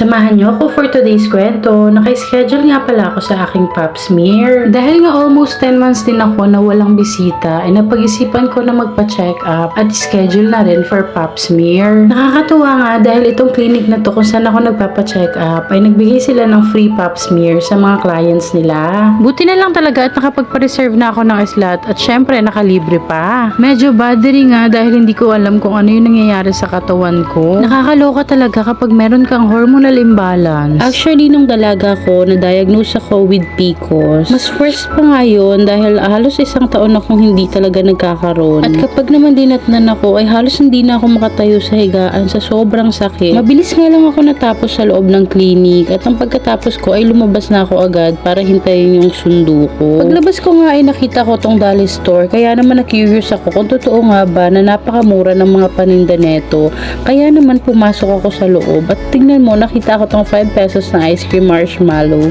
Samahan niyo ako for today's kwento. Naka-schedule nga pala ako sa aking pap smear. Dahil nga almost 10 months din ako na walang bisita, ay napag-isipan ko na magpa-check up at schedule na rin for pap smear. Nakakatuwa nga dahil itong clinic na to kung saan ako nagpapa-check up ay nagbigay sila ng free pap smear sa mga clients nila. Buti na lang talaga at nakapagpa-reserve na ako ng slot at syempre nakalibre pa. Medyo bothery nga dahil hindi ko alam kung ano yung nangyayari sa katawan ko. Nakakaloka talaga kapag meron kang hormonal imbalance. Actually, nung dalaga ko, na-diagnose ako with PCOS. Mas worst pa nga yun dahil halos isang taon akong hindi talaga nagkakaroon. At kapag naman dinatnan ako, ay halos hindi na ako makatayo sa higaan sa sobrang sakit. Mabilis nga lang ako natapos sa loob ng clinic at ang pagkatapos ko ay lumabas na ako agad para hintayin yung sundo ko. Paglabas ko nga ay nakita ko tong Dolly Store kaya naman na-curious ako kung totoo nga ba na napakamura ng mga paninda neto. Kaya naman pumasok ako sa loob at tingnan mo nakita ko tong 5 pesos na ice cream marshmallow.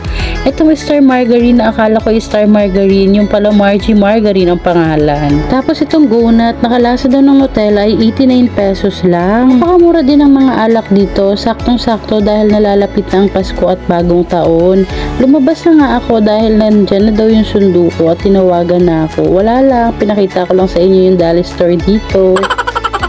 Itong Star Margarine akala ko Star Margarine yung pala Margie Margarine ang pangalan. Tapos itong donut nakalasa daw ng Nutella ay 89 pesos lang. Napakamura din ang mga alak dito. Saktong-sakto dahil nalalapit na ang Pasko at bagong taon. Lumabas na nga ako dahil nandyan na daw yung sundo ko at tinawagan na ako. Wala lang, pinakita ko lang sa inyo yung Dolly Store dito.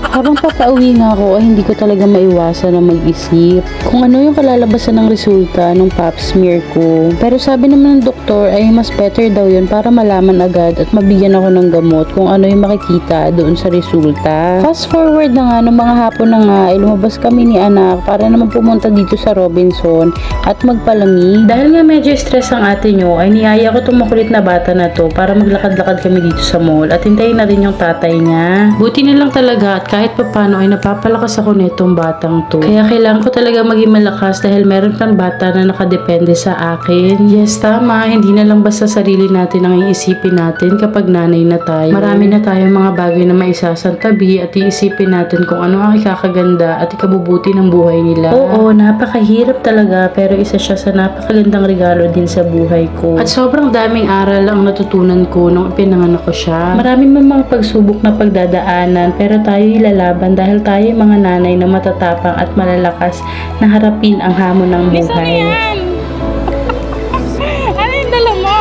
Habang papauwi nga ako ay hindi ko talaga maiwasan na mag-isip kung ano yung kalalabasan ng resulta ng pap smear ko. Pero sabi naman ng doktor ay mas better daw yun para malaman agad at mabigyan ako ng gamot kung ano yung makikita doon sa resulta. Fast forward na nga nung mga hapon na nga ay lumabas kami ni anak para naman pumunta dito sa Robinson at magpalamig. Dahil nga medyo stress ang ate nyo ay niyaya ko itong makulit na bata na to para maglakad-lakad kami dito sa mall at hintayin na rin yung tatay niya. Buti na lang talaga at kahit papano ay napapalakas ako nitong batang to. Kaya kailangan ko talaga maging malakas dahil meron pang bata na nakadepende sa akin. Yes, tama. Hindi na lang basta sarili natin ang iisipin natin kapag nanay na tayo. Marami na tayong mga bagay na maisasantabi at iisipin natin kung ano ang ikakaganda at ikabubuti ng buhay nila. Oo, napakahirap talaga pero isa siya sa napakagandang regalo din sa buhay ko. At sobrang daming aral ang natutunan ko nung ipinanganak ko siya. Marami man mga pagsubok na pagdadaanan pero tayo ilalaban dahil tayo mga nanay na matatapang at malalakas na harapin ang hamon ng buhay. yan? ano yung dala mo?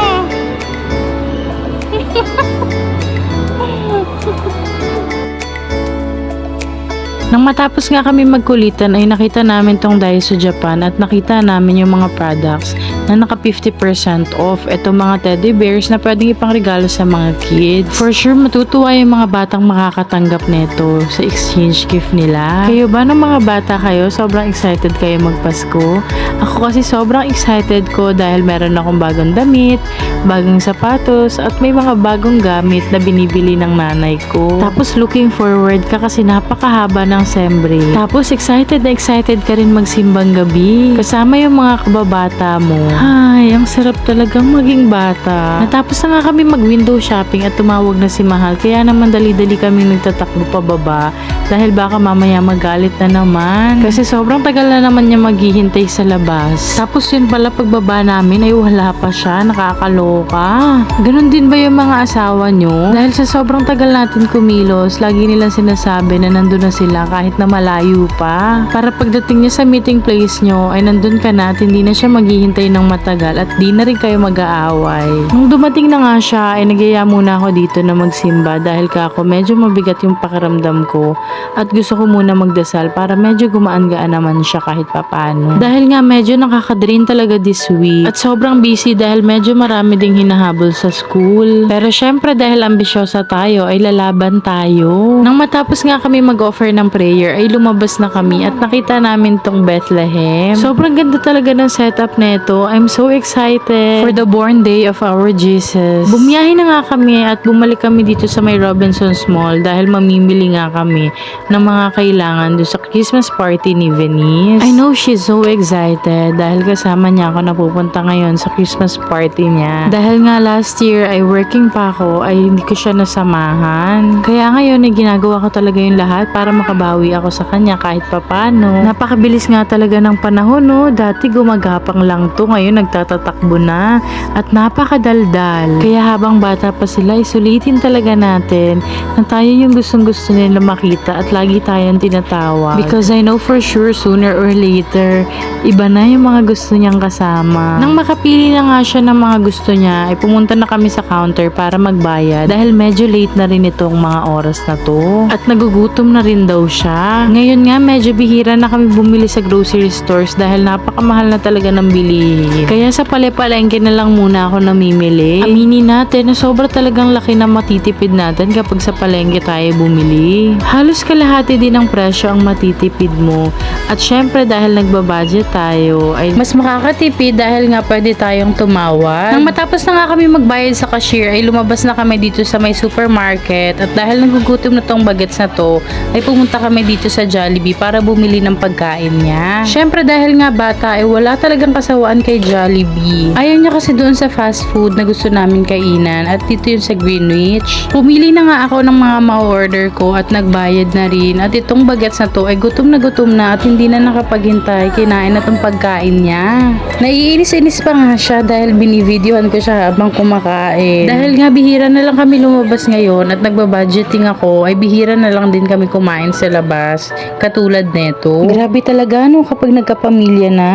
Nang matapos nga kami magkulitan ay nakita namin tong Daiso Japan at nakita namin yung mga products na naka 50% off. Ito mga teddy bears na pwedeng ipangregalo sa mga kids. For sure matutuwa yung mga batang makakatanggap nito sa exchange gift nila. Kayo ba ng mga bata kayo? Sobrang excited kayo magpasko? Ako kasi sobrang excited ko dahil meron akong bagong damit, bagong sapatos at may mga bagong gamit na binibili ng nanay ko. Tapos looking forward ka kasi napakahaba ng Sembre. Tapos excited na excited ka rin magsimbang gabi. Kasama yung mga kababata mo. Ay, ang sarap talagang maging bata. Natapos na nga kami mag window shopping at tumawag na si Mahal. Kaya naman dali-dali kami nagtatakbo pababa dahil baka mamaya magalit na naman. Kasi sobrang tagal na naman niya maghihintay sa labas. Tapos yun pala pagbaba namin ay wala pa siya. Nakakaloka. Ganon din ba yung mga asawa nyo? Dahil sa sobrang tagal natin kumilos, lagi nilang sinasabi na nandun na sila kahit na malayo pa. Para pagdating niya sa meeting place nyo, ay nandun ka na at hindi na siya maghihintay ng matagal at di na rin kayo mag-aaway. Nung dumating na nga siya, ay nagyaya muna ako dito na magsimba dahil ka ako medyo mabigat yung pakiramdam ko at gusto ko muna magdasal para medyo gumaan-gaan naman siya kahit papano. Dahil nga medyo nakakadrain talaga this week at sobrang busy dahil medyo marami ding hinahabol sa school. Pero syempre dahil ambisyosa tayo ay lalaban tayo. Nang matapos nga kami mag-offer ng prayer ay lumabas na kami at nakita namin tong Bethlehem. Sobrang ganda talaga ng setup nito. I'm so excited for the born day of our Jesus. Bumiyahe na nga kami at bumalik kami dito sa may Robinson's Mall dahil mamimili nga kami ng mga kailangan doon sa Christmas party ni Venice. I know she's so excited dahil kasama niya ako na pupunta ngayon sa Christmas party niya. Dahil nga last year ay working pa ako ay hindi ko siya nasamahan. Kaya ngayon ay ginagawa ko talaga yung lahat para makabawi makabawi ako sa kanya kahit papano. Napakabilis nga talaga ng panahon no. Dati gumagapang lang to, ngayon nagtatatakbo na. At napakadaldal. Kaya habang bata pa sila, isulitin talaga natin na tayo yung gustong gusto nila makita at lagi tayong tinatawag. Because I know for sure sooner or later, iba na yung mga gusto niyang kasama. Nang makapili na nga siya ng mga gusto niya, ay pumunta na kami sa counter para magbayad dahil medyo late na rin itong mga oras na to. At nagugutom na rin daw siya. Ngayon nga medyo bihira na kami bumili sa grocery stores dahil napakamahal na talaga ng bilihin. Kaya sa palepalengke na lang muna ako namimili. Aminin natin na sobra talagang laki na matitipid natin kapag sa palengke tayo bumili. Halos kalahati din ang presyo ang matitipid mo. At syempre dahil nagbabudget tayo, ay mas makakatipid dahil nga pwede tayong tumawad. Nang matapos na nga kami magbayad sa cashier, ay lumabas na kami dito sa may supermarket. At dahil nagugutom na tong bagets na to, ay pumunta kami dito sa Jollibee para bumili ng pagkain niya. Syempre dahil nga bata, ay wala talagang kasawaan kay Jollibee. Ayaw niya kasi doon sa fast food na gusto namin kainan at dito yun sa Greenwich. Pumili na nga ako ng mga ma-order ko at nagbayad na rin. At itong bagets na to ay gutom na gutom na at hindi na nakapaghintay. Kinain na tong pagkain niya. Naiinis-inis pa nga siya dahil binivideohan ko siya habang kumakain. Dahil nga bihira na lang kami lumabas ngayon at nagbabudgeting ako ay bihira na lang din kami kumain sa labas. Katulad neto. Grabe talaga no kapag nagkapamilya na.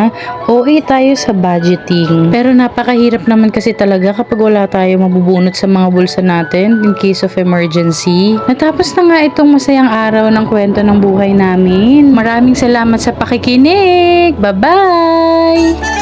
OA tayo sa budgeting. Pero napakahirap naman kasi talaga kapag wala tayo mabubunot sa mga bulsa natin in case of emergency. Natapos na nga itong masayang araw ng kwento ng buhay namin. Maraming salamat sa pakikinig. Bye-bye!